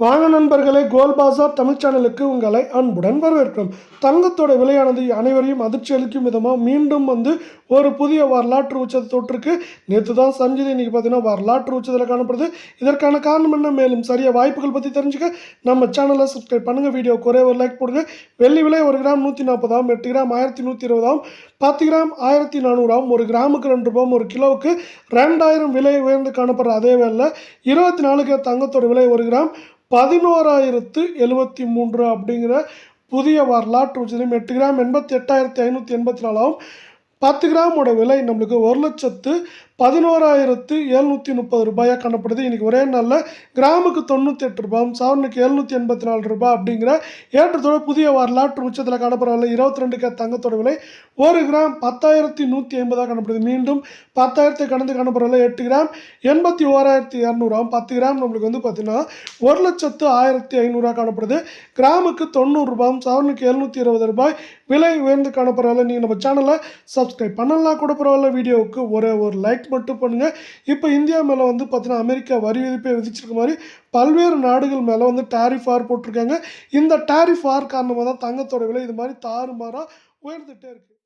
வாங்க நண்பர்களே கோல் பாசார் தமிழ் சேனலுக்கு உங்களை அன்புடன் வரவேற்கிறோம் தங்கத்தோட விலையானது அனைவரையும் அதிர்ச்சி அளிக்கும் விதமாக மீண்டும் வந்து ஒரு புதிய வரலாற்று உச்சத்தை தொற்றுக்கு நேற்று தான் சஞ்சது இன்னைக்கு பார்த்தீங்கன்னா வரலாற்று உச்சத்தில் காணப்படுது. இதற்கான காரணம் என்ன? மேலும் சரியாக வாய்ப்புகள் பற்றி தெரிஞ்சுக்க நம்ம சேனலை சப்ஸ்கிரைப் பண்ணுங்கள் வீடியோ குறைய ஒரு லைக் போடுங்க. வெள்ளி விலை ஒரு கிராம் நூற்றி நாற்பதாம் எட்டு கிராம் ஆயிரத்தி நூற்றி இருபதாம் பத்து கிராம் ஆயிரத்தி நானூறாம் ஒரு கிராமுக்கு ரெண்டு ரூபாயும் ஒரு கிலோவுக்கு ரெண்டாயிரம் விலை உயர்ந்து காணப்படுற அதே வேலை இருபத்தி நாலு கிராம் தங்கத்தோட விலை ஒரு கிராம் பதினோராயிரத்து எழுபத்தி மூன்று அப்படிங்கிற புதிய வரலாற்று உச்சத்தையும் எட்டு கிராம் எண்பத்தி எட்டாயிரத்தி ஐநூற்றி எண்பத்தி நாலாவும் பத்து கிராமோட விலை நம்மளுக்கு ஒரு லட்சத்து பதினோராயிரத்து எழுநூற்றி முப்பது ரூபாயாக காணப்படுது. இன்றைக்கி ஒரே நாளில் கிராமுக்கு தொண்ணூற்றி எட்டு ரூபாயும் சவரனுக்கு எழுநூற்றி எண்பத்தி நாலு ரூபாய் அப்படிங்கிற ஏற்றத்தோட புதிய வரலாற்று உச்சத்தில் காணப்படுற இருபத்தி ரெண்டு கே தங்கத்தோட விலை ஒரு கிராம் பத்தாயிரத்தி நூற்றி ஐம்பதாக காணப்படுது. மீண்டும் பத்தாயிரத்தை கடந்து காணப்படுறதுல எட்டு கிராம் எண்பத்தி ஓராயிரத்தி இரநூறாம் பத்து கிராம் நம்மளுக்கு வந்து பார்த்திங்கன்னா ஒரு லட்சத்து ஆயிரத்தி ஐநூறுரூவா காணப்படுது. கிராமுக்கு தொண்ணூறு ரூபாயும் சவரனுக்கு எழுநூற்றி இருபது ரூபாய் விலை உயர்ந்து காணப்படுறதில்ல நீங்கள் நம்ம சேனலை சப்ஸ்கிரைப் பண்ணலாம் கூட பரவாயில்ல வீடியோவுக்கு ஒரே ஒரு லைக் லைக் மட்டும் பண்ணுங்கள் இப்போ இந்தியா மேலே வந்து பார்த்தீங்கன்னா அமெரிக்கா வரி விதிப்பை விதிச்சிருக்க மாதிரி பல்வேறு நாடுகள் மேலே வந்து டாரிஃப் ஆர் போட்டிருக்காங்க. இந்த டாரிஃப் ஆர் காரணமாக தான் தங்கத்தோட விலை இது மாதிரி தாறுமாறாக உயர்ந்துகிட்டே இருக்குது